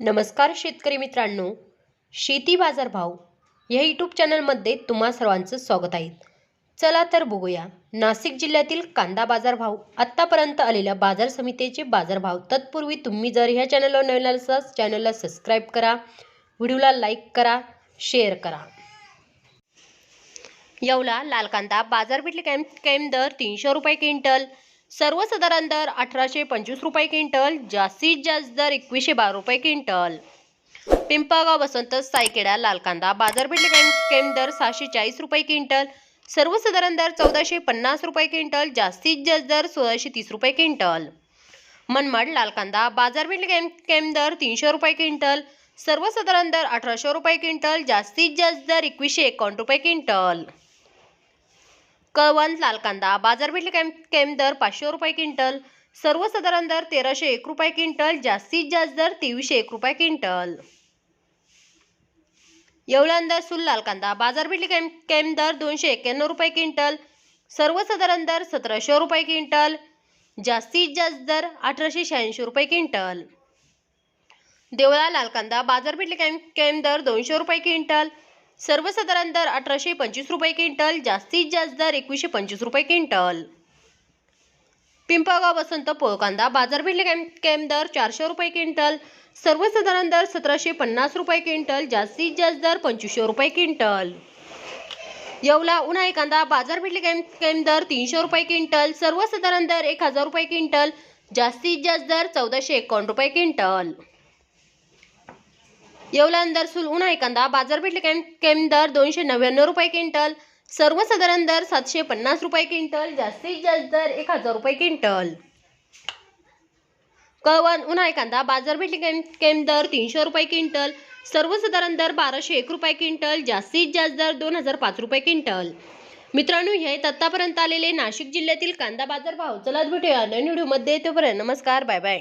नमस्कार शेतकरी मित्रांनो. शेती बाजार भाव या यूट्यूब चॅनलमध्ये तुम्हा सर्वांचं स्वागत आहे. चला तर बघूया. नाशिक जिल्ह्यातील कांदा बाजार भाव आत्तापर्यंत आलेल्या बाजार समितीचे बाजारभाव तत्पूर्वी तुम्ही जर ह्या चॅनलवर नवीन असाल चॅनलला सबस्क्राईब करा व्हिडिओला लाईक करा शेअर करा. येवला लाल कांदा बाजारपेठले कॅम कॅम दर तीनशे रुपये क्विंटल सर्वसाधारण दर अठराशे पंचवीस रुपये क्विंटल जास्तीत जास्त दर एकवीसशे बारा रुपये क्विंटल. पिंपळगाव वसंत सायकेडा लाल कांदा बाजारपेठ केम केम दर सहाशे चाळीस रुपये क्विंटल. सर्वसाधारण दर चौदाशे पन्नास रुपये क्विंटल जास्तीत जास्त दर सोळाशे तीस रुपये क्विंटल. मनमाड लाल कांदा बाजारपेठ केम केम दर तीनशे रुपये क्विंटल. सर्वसाधारण दर अठराशे रुपये क्विंटल जास्तीत जास्त दर एकवीसशे एकावन्न रुपये क्विंटल. कळवण लाल कांदा. बाजारपेठले कॅम केम दर? पाचशे रुपये क्विंटल. सर्वसाधारण दर तेराशे एक रुपये क्विंटल. जास्तीत जास्त दर तेवीसशे एक रुपये क्विंटल. येवळांदर सुल लाल कांदा. बाजारपेठले कॅम केम दर? दोनशे एक्क्याण्णव रुपये क्विंटल. सर्वसाधारण दर सतराशे रुपये क्विंटल. जास्तीत जास्त दर अठराशे शहाऐंशी रुपये क्विंटल. देवळा लाल कांदा. बाजारपेठले कॅम कॅम दर? दोनशे रुपये क्विंटल. सर्वसाधारण दर अठराशे पंचवीस रुपये क्विंटल जास्तीत जास्त दर एकवीसशे पंचवीस रुपये क्विंटल. पिंपळगाव वसंत पोळ कांदा बाजारपेठले कॅम कॅम दर चारशे रुपये क्विंटल सर्वसाधारण दर सतराशे पन्नास रुपये क्विंटल जास्तीत जास्त दर पंचवीसशे रुपये क्विंटल. येवला उन्हाळी कांदा बाजारपेठले कॅम कॅम दर तीनशे रुपये क्विंटल सर्वसाधारण दर एक हजार रुपये क्विंटल जास्तीत जास्त दर चौदाशे एकावन्न रुपये क्विंटल. येवला अंदर सुल उन्हाळी कांदा बाजारपेठले दर दोनशे नव्याण्णव रुपये क्विंटल. सर्वसाधारण दर सातशे पन्नास रुपये क्विंटल जास्तीत जास्त दर एक हजार रुपये क्विंटल. कळवण उन्हा कांदा बाजारपेठ केम दर तीनशे रुपये क्विंटल. सर्वसाधारण दर बाराशे एक रुपये क्विंटल जास्तीत जास्त दर दोन हजार पाच रुपये क्विंटल. मित्रांनो हे आहेत आत्तापर्यंत आलेले नाशिक जिल्ह्यातील कांदा बाजार भाव. चला भेटूया नवीन व्हिडिओमध्ये. तोपर्यंत नमस्कार बाय बाय.